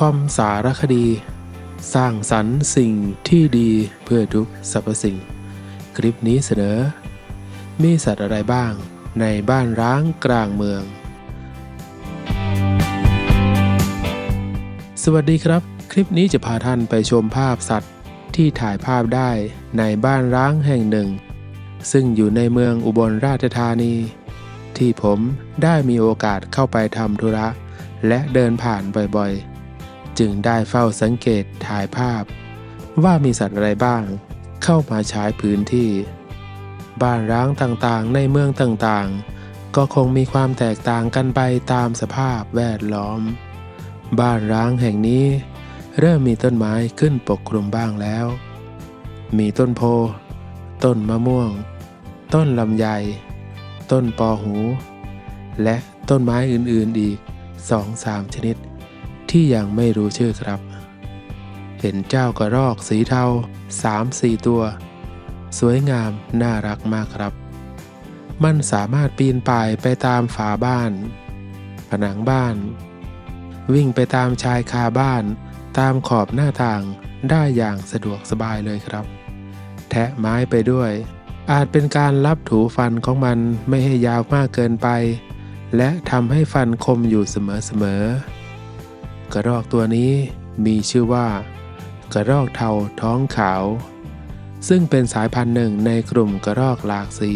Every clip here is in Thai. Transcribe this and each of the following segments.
คอมสารคดี สร้างสรรค์สิ่งที่ดีเพื่อทุกสรรพสิ่ง คลิปนี้เสนอ มีสัตว์อะไรบ้างในบ้านร้างกลางเมือง สวัสดีครับ คลิปนี้จะพาท่านไปชมภาพสัตว์ที่ถ่ายภาพได้ในบ้านร้างแห่งหนึ่ง ซึ่งอยู่ในเมืองอุบลราชธานี ที่ผมได้มีโอกาสเข้าไปทำธุระและเดินผ่านบ่อยๆ จึงได้เฝ้าสังเกตถ่ายภาพ ว่ามีสัตว์อะไรบ้าง เข้ามาใช้พื้นที่ บ้านร้างต่างๆในเมืองต่างๆ ก็คงมีความแตกต่างกันไปตามสภาพแวดล้อม บ้านร้างแห่งนี้ เริ่มมีต้นไม้ขึ้นปกคลุมบ้างแล้ว มีต้นโพ ต้นมะม่วง ต้นลำไย ต้นปอหู และต้นไม้อื่นๆอีกสองสามชนิด ที่ยังไม่รู้ชื่อครับ เห็นเจ้ากระรอกสีเทาสามสี่ตัว สวยงามน่ารักมากครับ มันสามารถปีนป่ายไปตามฝาบ้าน ผนังบ้าน วิ่งไปตามชายคาบ้าน ตามขอบหน้าต่างได้อย่างสะดวกสบายเลยครับ แทะไม้ไปด้วย อาจเป็นการรับถูฟันของมันไม่ให้ยาวมากเกินไป และทำให้ฟันคมอยู่เสมอๆ กระรอกตัวนี้มีชื่อว่า กระรอกเทาท้องขาว ซึ่งเป็นสายพันธุ์หนึ่งในกลุ่มกระรอกหลากสี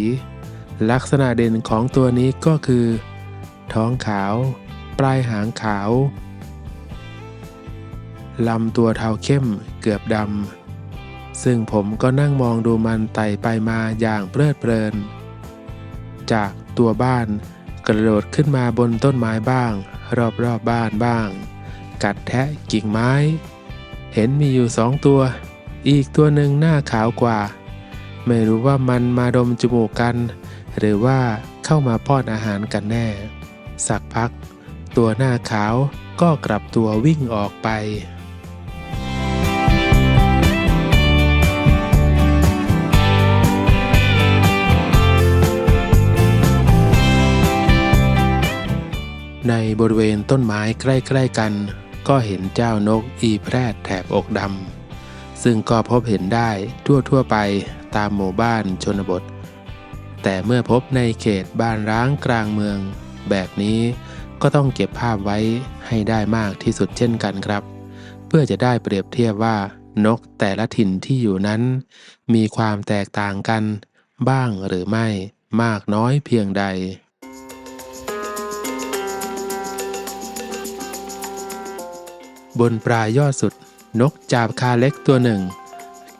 ลักษณะเด่นของตัวนี้ก็คือ ท้องขาว ปลายหางขาวลำตัวเทาเข้มเกือบดำ ซึ่งผมก็นั่งมองดูมันไต่ไปมาอย่างเพลิดเพลิน จากตัวบ้านกระโดดขึ้นมาบนต้นไม้บ้าง รอบๆบบ้านบ้าง กัดแทะกิ่งไม้ เห็นมีอยู่สองตัว อีกตัวหนึ่งหน้าขาวกว่า ไม่รู้ว่ามันมาดมจมูกกัน หรือว่าเข้ามาป้อนอาหารกันแน่ สักพัก ตัวหน้าขาวก็กลับตัววิ่งออกไปในบริเวณต้นไม้ใกล้ ๆ กัน ก็เห็นเจ้านกอีแพรดแถบอกดำซึ่งก็พบเห็นได้ทั่วๆไปตามหมู่บ้านชนบท แต่เมื่อพบในเขตบ้านร้างกลางเมือง แบบนี้ก็ต้องเก็บภาพไว้ให้ได้มากที่สุดเช่นกันครับ เพื่อจะได้เปรียบเทียบว่านกแต่ละถิ่นที่อยู่นั้น มีความแตกต่างกัน บ้างหรือไม่มากน้อยเพียงใด บนปลายยอดสุด นกจาบคาเล็กตัวหนึ่ง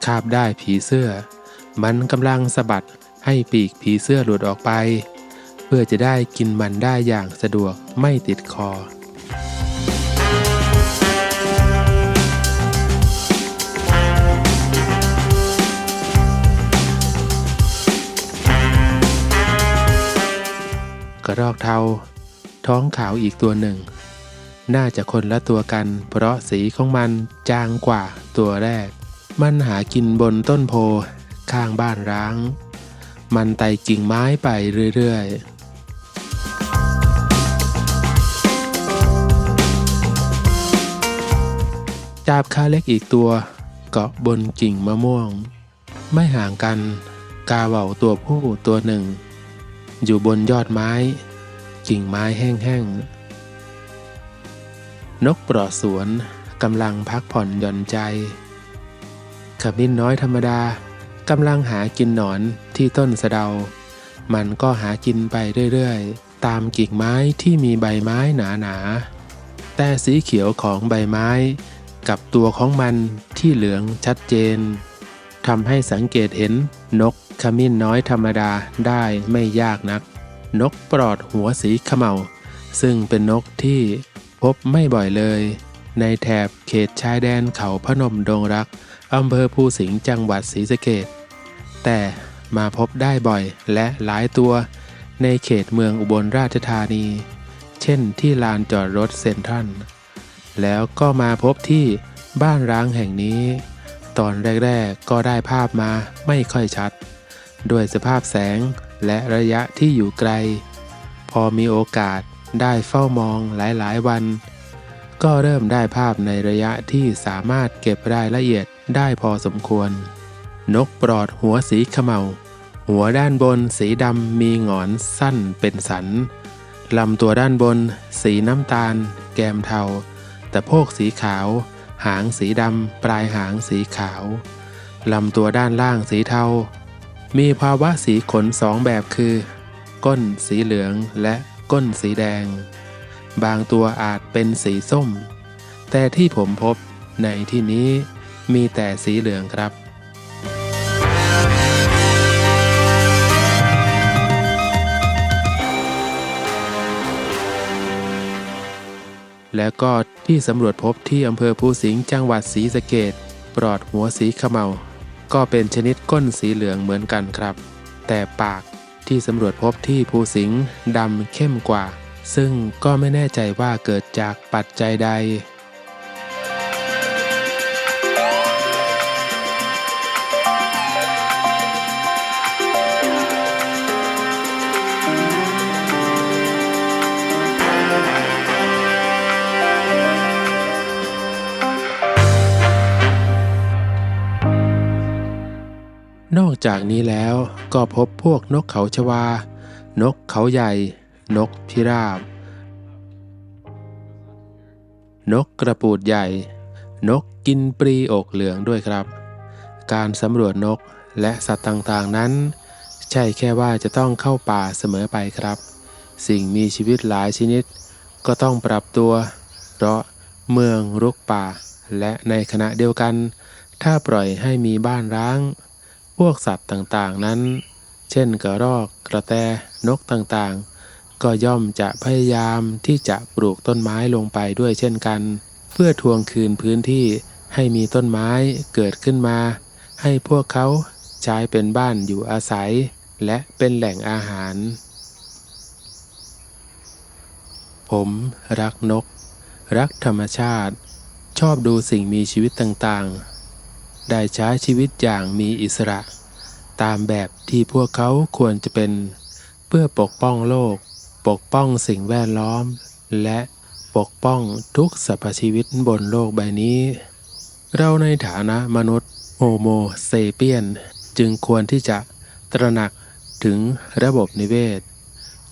คาบได้ผีเสื้อ มันกำลังสะบัดให้ปีกผีเสื้อหลุดออกไป เพื่อจะได้กินมันได้อย่างสะดวกไม่ติดคอกระรอกเทาท้องขาวอีกตัวหนึ่ง น่าจะคนละตัวกัน เพราะสีของมันจางกว่าตัวแรก มันหากินบนต้นโพ ข้างบ้านร้าง มันไต่กิ่งไม้ไปเรื่อยๆจาบคาเล็กอีกตัว เกาะบนกิ่งมะม่วง ไม่ห่างกัน กาเหว่าตัวผู้ตัวหนึ่ง อยู่บนยอดไม้ กิ่งไม้แห้งๆ นกปลอดสวนกำลังพักผ่อนหย่อนใจ ขมิ้นน้อยธรรมดากำลังหากินหนอนที่ต้นสะเดา มันก็หากินไปเรื่อยๆ ตามกิ่งไม้ที่มีใบไม้หนาๆ แต่สีเขียวของใบไม้ กับตัวของมันที่เหลืองชัดเจนทำให้สังเกตเห็นนกขมิ้นน้อยธรรมดาได้ไม่ยากนัก นกปลอดหัวสีขมเมาซึ่งเป็นนกที่ พบไม่บ่อยเลย ในแถบเขตชายแดนเขาพนมดงรักอำเภอภูสิงห์จังหวัดศรีสะเกษแต่มาพบได้บ่อยและหลายตัว ในเขตเมืองอุบลราชธานี เช่นที่ลานจอดรถเซ็นทรัลแล้วก็มาพบที่บ้านร้างแห่งนี้ ตอนแรกๆก็ได้ภาพมาไม่ค่อยชัด ด้วยสภาพแสงและระยะที่อยู่ไกล พอมีโอกาส ได้เฝ้ามองหลายๆ วัน ก็เริ่มได้ภาพในระยะที่สามารถเก็บรายละเอียดได้พอสมควร นกปลอดหัวสีขมเหมาหัวด้านบนสีดำมีหงอนสั้นเป็นสันลำตัวด้านบน สีน้ำตาล แกมเทา แต่โพกสีขาว หางสีดำ ปลายหางสีขาว ลำตัวด้านล่างสีเทา มีภาวะสีขนสองแบบคือ ก้นสีเหลืองและ ก้นสีแดง บางตัวอาจเป็นสีส้ม แต่ที่ผมพบในที่นี้มีแต่สีเหลืองครับแล้วก็ที่สำรวจพบที่อำเภอภูสิงห์จังหวัดศรีสะเกดปลอดหัวสีขมเมา ก็เป็นชนิดก้นสีเหลืองเหมือนกันครับ แต่ปาก ที่สำรวจพบที่ภูสิงห์ดำเข้มกว่า ซึ่งก็ไม่แน่ใจว่าเกิดจากปัจจัยใด จากนี้แล้วก็พบพวกนกเขาชวา นกเขาใหญ่ นกพิราบ นกกระปูดใหญ่ นกกินปลีอกเหลืองด้วยครับ การสำรวจนกและสัตว์ต่างๆนั้น ใช่แค่ว่าจะต้องเข้าป่าเสมอไปครับ สิ่งมีชีวิตหลายชนิด ก็ต้องปรับตัว เพราะเมืองรุกป่า และในขณะเดียวกัน ถ้าปล่อยให้มีบ้านร้าง พวกสัตว์ต่างๆนั้น เช่นกระรอกกระแตนกต่างๆ ก็ย่อมจะพยายามที่จะปลูกต้นไม้ลงไปด้วยเช่นกัน เพื่อทวงคืนพื้นที่ให้มีต้นไม้เกิดขึ้นมา ให้พวกเขาใช้เป็นบ้านอยู่อาศัย และเป็นแหล่งอาหาร ผมรักนก รักธรรมชาติ ชอบดูสิ่งมีชีวิตต่างๆ ได้ใช้ชีวิตอย่างมีอิสระ ตามแบบที่พวกเขาควรจะเป็น เพื่อปกป้องโลก ปกป้องสิ่งแวดล้อม และปกป้องทุกสรรพชีวิตบนโลกใบนี้ เราในฐานะมนุษย์โฮโมเซเปียน จึงควรที่จะตระหนักถึงระบบนิเวศ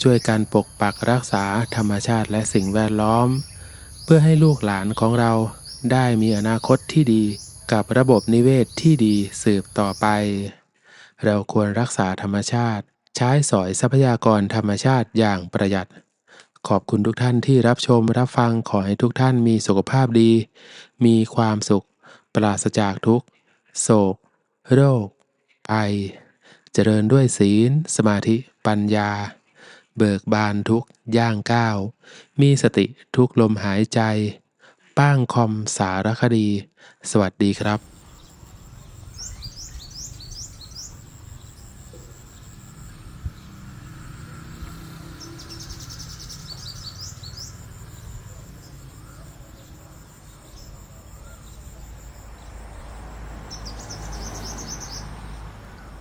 ช่วยการปกปักรักษาธรรมชาติและสิ่งแวดล้อม เพื่อให้ลูกหลานของเราได้มีอนาคตที่ดี กับระบบนิเวศที่ดีสืบต่อไป เราควรรักษาธรรมชาติ ใช้สอยทรัพยากรธรรมชาติอย่างประหยัด ขอบคุณทุกท่านที่รับชมรับฟังขอให้ทุกท่านมีสุขภาพดี มีความสุข ปราศจากทุกข์โศก โรคภัยเจริญด้วยศีล สมาธิ ปัญญา เบิกบานทุกย่างก้าว มีสติทุกลมหายใจ ป้างคอมสารคดี สวัสดีครับ